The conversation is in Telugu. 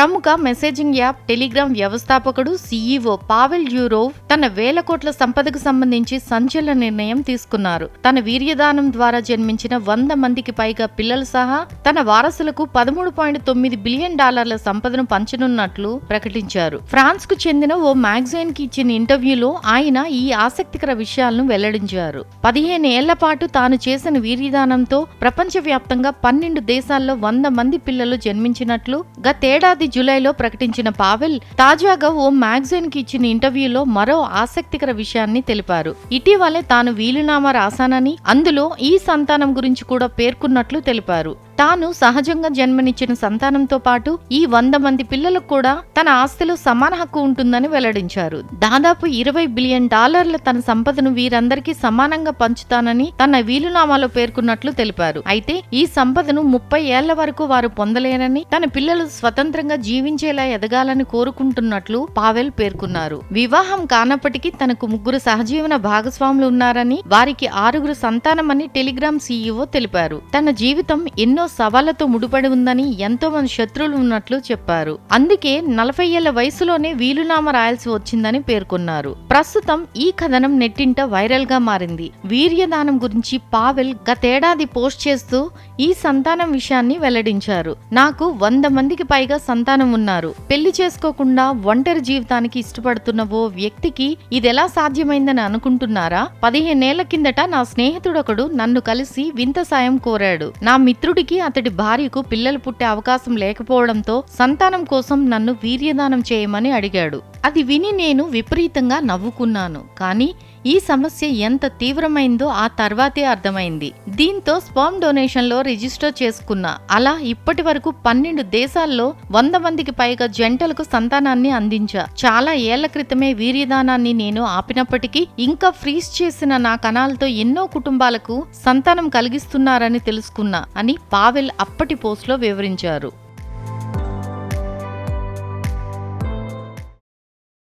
ప్రముఖ మెసేజింగ్ యాప్ టెలిగ్రామ్ వ్యవస్థాపకుడు సీఈఓ పావెల్ యూరోవ్ తన వేల కోట్ల సంపదకు సంబంధించి సంచలన నిర్ణయం తీసుకున్నారు. తన వీర్యదానం ద్వారా జన్మించిన వంద మందికి పైగా పిల్లలు సహా తన వారసులకు పదమూడు పాయింట్ తొమ్మిది బిలియన్ డాలర్ల సంపదను పంచనున్నట్లు ప్రకటించారు. ఫ్రాన్స్కు చెందిన ఓ మ్యాగజైన్కి ఇచ్చిన ఇంటర్వ్యూలో ఆయన ఈ ఆసక్తికర విషయాలను వెల్లడించారు. పదిహేను ఏళ్ళ పాటు తాను చేసిన వీర్యదానంతో ప్రపంచవ్యాప్తంగా పన్నెండు దేశాల్లో వంద మంది పిల్లలు జన్మించినట్లు గతేడాది జూలైలో ప్రకటించిన పావెల్ తాజాగా ఓ మ్యాగజైన్కి ఇచ్చిన ఇంటర్వ్యూలో మరో ఆసక్తికర విషయాన్ని తెలిపారు. ఇటీవలే తాను వీలునామా రాశానని అందులో ఈ సంతానం గురించి కూడా పేర్కొన్నట్లు తెలిపారు. తాను సహజంగా జన్మనిచ్చిన సంతానంతో పాటు ఈ వంద మంది పిల్లలకు కూడా తన ఆస్తిలో సమాన హక్కు ఉంటుందని వెల్లడించారు. దాదాపు ఇరవై బిలియన్ డాలర్ల తన సంపదను వీరందరికీ సమానంగా పంచుతానని తన వీలునామాలో పేర్కొన్నట్లు తెలిపారు. అయితే ఈ సంపదను ముప్పై ఏళ్ళ వరకు వారు పొందలేరని తన పిల్లలు స్వతంత్రంగా జీవించేలా ఎదగాలని కోరుకుంటున్నట్లు పావెల్ పేర్కొన్నారు. వివాహం కానప్పటికీ తనకు ముగ్గురు సహజీవన భాగస్వాములు ఉన్నారని వారికి ఆరుగురు సంతానమని టెలిగ్రామ్ సీఈఓ తెలిపారు. తన జీవితం ఎన్నో సవాళ్ళతో ముడిపడి ఉందని ఎంతో మంది శత్రువులు ఉన్నట్లు చెప్పారు. అందుకే నలభై ఏళ్ళ వయసులోనే వీలునామా రాయాల్సి వచ్చిందని పేర్కొన్నారు. ప్రస్తుతం ఈ కథనం నెట్టింట వైరల్గా మారింది. వీర్యదానం గురించి పావెల్ గతేడాది పోస్ట్ చేస్తూ ఈ సంతానం విషయాన్ని వెల్లడించారు. నాకు వంద మందికి పైగా సంతానం ఉన్నారు. పెళ్ళి చేసుకోకుండా ఒంటరి జీవితానికి ఇష్టపడుతున్న ఓ వ్యక్తికి ఇదెలా సాధ్యమైందని అనుకుంటున్నారా? పదిహేనేళ్ళ కిందట నా స్నేహితుడొకడు నన్ను కలిసి వింత సాయం కోరాడు. నా మిత్రుడికి అతడి భార్యకు పిల్లలు పుట్టే అవకాశం లేకపోవడంతో సంతానం కోసం నన్ను వీర్యదానం చేయమని అడిగాడు. అది విని నేను విపరీతంగా నవ్వుకున్నాను. కానీ ఈ సమస్య ఎంత తీవ్రమైందో ఆ తర్వాతే అర్థమైంది. దీంతో స్పర్మ్ డొనేషన్లో రిజిస్టర్ చేసుకున్నా అలా ఇప్పటి వరకు పన్నెండు దేశాల్లో వంద మందికి పైగా జంటలకు సంతానాన్ని అందించా. చాలా ఏళ్ళ క్రితమే వీర్యదానాన్ని నేను ఆపినప్పటికీ ఇంకా ఫ్రీజ్ చేసిన నా కణాలతో ఎన్నో కుటుంబాలకు సంతానం కలిగిస్తున్నారని తెలుసుకున్నా అని పావెల్ అప్పటి పోస్ట్లో వివరించారు.